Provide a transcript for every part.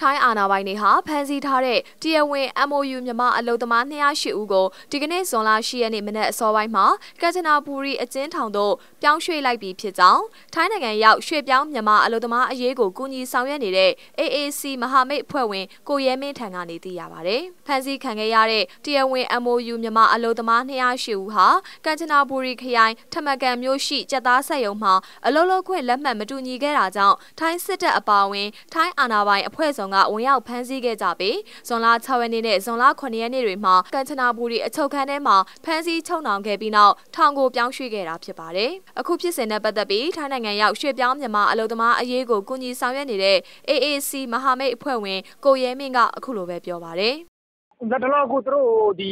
ထိုင်းအာဏာပိုင်တွေဟာဖမ်းဆီးထားတဲ့တရားဝင် MOU မြန်မာအလုံသမား208ဦးကိုဒီကနေ့ဇွန်လ10ရက်နေ့မနက်အစောပိုင်းမှာကချနာပူရီအကျဉ်းထောင်သို့ပြောင်းရွှေ့လိုက်ပြီးဖြစ်ကြောင်းထိုင်းနိုင်ငံရောက်ရွှေ့ပြောင်းမြန်မာအလုံသမားအရေးကိုကူညီဆောင်ရွက်နေတဲ့ AAC မဟာမိတ်အဖွဲ့ဝင်ကိုရဲမင်းထံကနေသိရပါဗျ။ဖမ်းဆီးခံခဲ့ရတဲ့တရားဝင် MOU မြန်မာအလုံသမား208ဦးဟာကချနာပူရီခရိုင်ထမကန်မြို့ရှိကြက်သားဆက်ရုံမှာအလုံလောက်ခွင့်လက်မှတ်မတူညီခဲ့တာကြောင့်ထိုင်းစစ်တပ်အပါအဝင်ထိုင်းအာဏာပိုင်အဖွဲ့ဆောင်ကဝင်ရောက်ဖမ်းဆီးခဲ့ကြပြီးဇွန်လ6ရက်နေ့နဲ့ဇွန်လ9ရက်နေ့တွေမှာကန်ချနာဘူရီအချုပ်ခန်းထဲမှာဖမ်းဆီးချုပ်နှောင်ခဲ့ပြီးနောက်ထောင်ကိုပြောင်းရွှေ့ခဲ့တာဖြစ်ပါတယ်။အခုဖြစ်စဉ်နဲ့ပတ်သက်ပြီးထိုင်းနိုင်ငံရောက်ရွှေ့ပြောင်းမြန်မာအလုပ်သမားအရေးကိုကူညီဆောင်ရွက်နေတဲ့ AAC မဟာမိတ်အဖွဲ့ဝင်ကိုရဲမင်းကအခုလိုပဲပြောပါတယ်။လက်တလောကသူတို့ဒီ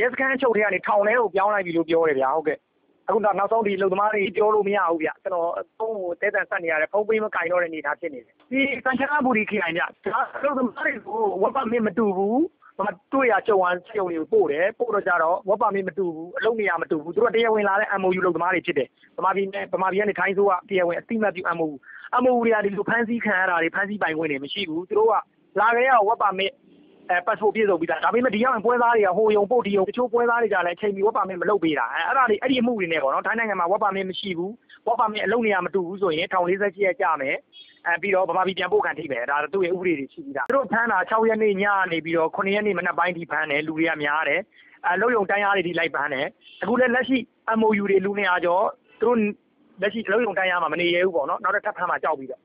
ရဲစခန်းချုပ်ထဲကနေထောင်ထဲကိုပြောင်းလိုက်ပြီလို့ပြောတယ်ဗျာဟုတ်ကဲ့ အခုတော့နောက်ဆုံးဒီလုံသမားတွေပြောလို့မရဘူးဗျကျွန်တော်ဖုန်းကိုတဲတန်ဆက်နေရတယ်ဖုန်းပေးမကင်တော့တဲ့အနေအထားဖြစ်နေတယ်ဒီစံချနာဘူဒီခိုင်ဗျဒါလုံသမားတွေကိုဝက်ပါမင်းမတူဘူးမတွေ့ရကြုံအောင်စီုံတွေကိုပို့တယ်ပို့တော့ကြတော့ဝက်ပါမင်းမတူဘူးအလုံးနေရမတူဘူးသူတို့တရားဝင်လာတဲ့ MOU လုံသမားတွေဖြစ်တယ်ဗမာပြည်နဲ့ဗမာပြည်ကနေထိုင်းဆိုးကတရားဝင်အတိမတ်ပြု MOU MOU တွေကဒီလိုဖမ်းဆီးခံရတာတွေဖမ်းဆီးပိုင်ခွင့်တွေမရှိဘူးသူတို့ကလာကြရဝက်ပါမင်းအဲ ပတ်ဖို့ပြည့်စုံပြီးသားဒါပေမဲ့ဒီရောက်ရင်ပွဲသားတွေကဟိုယုံပို့ဒီယုံတချို့ပွဲသားတွေကလည်းချိန်မီဝက်ပါမင်းမလုပ်ပေးတာအဲအဲ့ဒါတွေအဲ့ဒီအမှုတွေနဲ့ပေါ့နော်ထိုင်းနိုင်ငံမှာဝက်ပါမင်းမရှိဘူးဝက်ပါမင်းအလုပ်နေရမတူဘူးဆိုရင်ထောင်48ရက်ကြာမယ်အဲပြီးတော့ဗမာပြည်ပြန်ပို့ခံထိမယ်ဒါသူ့ရဲ့ဥပဒေတွေရှိပြီးသားသူတို့ဖမ်းတာ6ရက်နေ့ညနေပြီးတော့9ရက်နေ့မနက်ပိုင်းထိဖမ်းတယ်လူတွေကများတယ်အဲလုံယုံတိုင်းအားတွေဒီလိုက်ဖမ်းတယ်အခုလည်းလက်ရှိ MOU တွေလူ200ကျော်သူတို့လက်ရှိလုံယုံတိုင်းအားမှာမနေရဘူးပေါ့နော်နောက်တစ်ထပ်ဖမ်းမှာကြောက်ပြီးတော့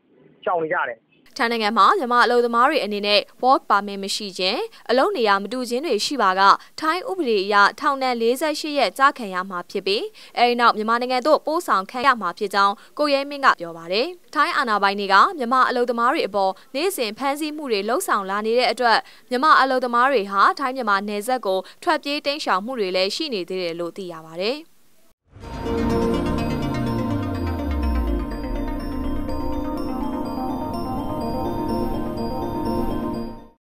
ကြောက်နေကြတယ် ထိုင်းနိုင်ငံမှာမြန်မာအလုပ်သမားတွေအနေနဲ့ work permit မရှိခြင်းအလုပ်နေရာမတူခြင်းတွေရှိပါကထိုင်းဥပဒေအရထောင်ဒဏ်48ရက်ကြာခံရမှာဖြစ်ပြီးအဲဒီနောက်မြန်မာနိုင်ငံသို့ပို့ဆောင်ခံရမှာဖြစ်ကြောင်းကိုရဲမင်းကပြောပါတယ်။ထိုင်းအာဏာပိုင်တွေကမြန်မာအလုပ်သမားတွေအပေါ်နေ့စဉ်ဖမ်းဆီးမှုတွေလှုံ့ဆော်လာနေတဲ့အတွက်မြန်မာအလုပ်သမားတွေဟာထိုင်းမြန်မာနယ်စပ်ကိုထွက်ပြေးတိမ်းရှောင်မှုတွေလည်းရှိနေသေးတယ်လို့သိရပါတယ်။